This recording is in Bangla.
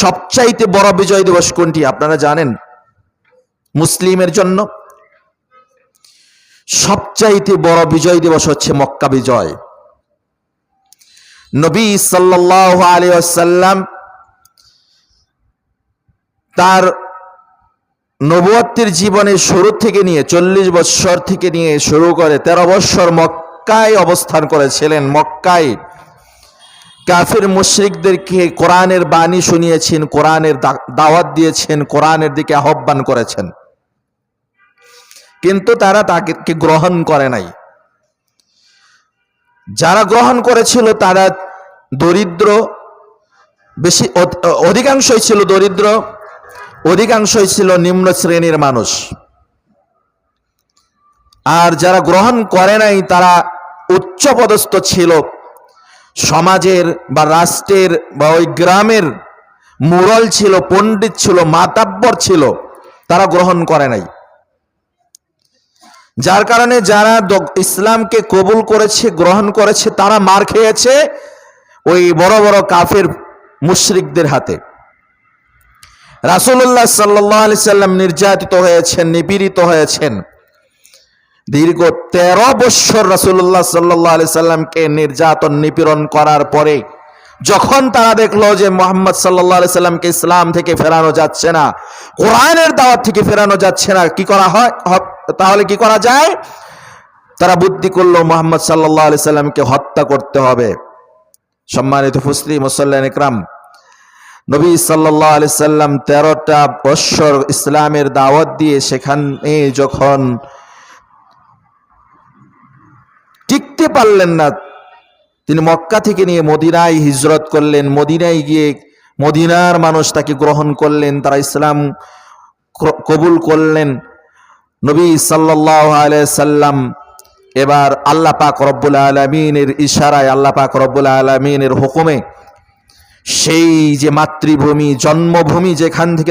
সবচাইতে বড় বিজয় দিবস কোনটি? আপনারা জানেন? মুসলিমের জন্য সবচাইতে বড় বিজয় দিবস হচ্ছে মক্কা বিজয়। নবী সাল্লাহ আলী আসাল্লাম তার নবুয়ত্বের জীবনের শুরু থেকে নিয়ে চল্লিশ বৎসর থেকে নিয়ে শুরু করে তেরো বৎসর মক্কায় অবস্থান করেছিলেন, মক্কায়। কাফির মুশরিকদেরকে কোরআনের বাণী শুনিয়েছেন, কোরআনের দাওয়াত দিয়েছেন, কোরআনের দিকে আহ্বান করেছেন। কিন্তু তারা তাকে গ্রহণ করে নাই। যারা গ্রহণ করেছিল তারা দরিদ্র, বেশি অধ- অধিকাংশই ছিল দরিদ্র, অধিকাংশই ছিল নিম্ন শ্রেণির মানুষ। আর যারা গ্রহণ করে নাই তারা উচ্চপদস্থ ছিল। সমাজের বা রাষ্ট্রের বা ওই গ্রামের মুরল ছিল, পণ্ডিত ছিল, মাতাব্বর ছিল, তারা গ্রহণ করে নাই। যার কারণে যারা ইসলামকে কবুল করেছে, গ্রহণ করেছে, তারা মার খেয়েছে ওই বড় বড় কাফের মুশরিকদের হাতে। রাসূলুল্লাহ সাল্লাহ আলি সাল্লাম নির্যাতিত হয়েছেন, নিপীড়িত হয়েছেন। দীর্ঘ তেরো বৎসর রাসূলুল্লাহ সাল্লাহ আলি সাল্লামকে নির্যাতন, নিপীড়ন করার পরে যখন তারা দেখল যে মোহাম্মদ সাল্লাহ সাল্লামকে ইসলাম থেকে ফেরানো যাচ্ছে না, কোরআনের দাওয়াত থেকে ফেরানো যাচ্ছে না, কি করা হয়? তাহলে কি করা যায়? তারা বুদ্ধি করল, মোহাম্মদ সাল্লাহ আলি সাল্লামকে হত্যা করতে হবে। সম্মানিত ফুসলি মুসল্লান ইকরাম নবী সাল্লাহ আলি সাল্লাম তেরোটা বৎসর ইসলামের দাওয়াত দিয়ে সেখানে যখন টিকতে পারলেন না। তিনি মক্কা থেকে নিয়ে মদিনায় হিজরত করলেন, মদিনায় গিয়ে মদিনার মানুষ তাকে গ্রহণ করলেন, তারা ইসলাম কবুল করলেন। নবী সাল্লাম এবার আল্লাহ পাক রব্বুল আলমিনের ইশারায়, আল্লাহ পাক রব্বুল আলমিনের হুকুমে সেই যে মাতৃভূমি, জন্মভূমি যেখান থেকে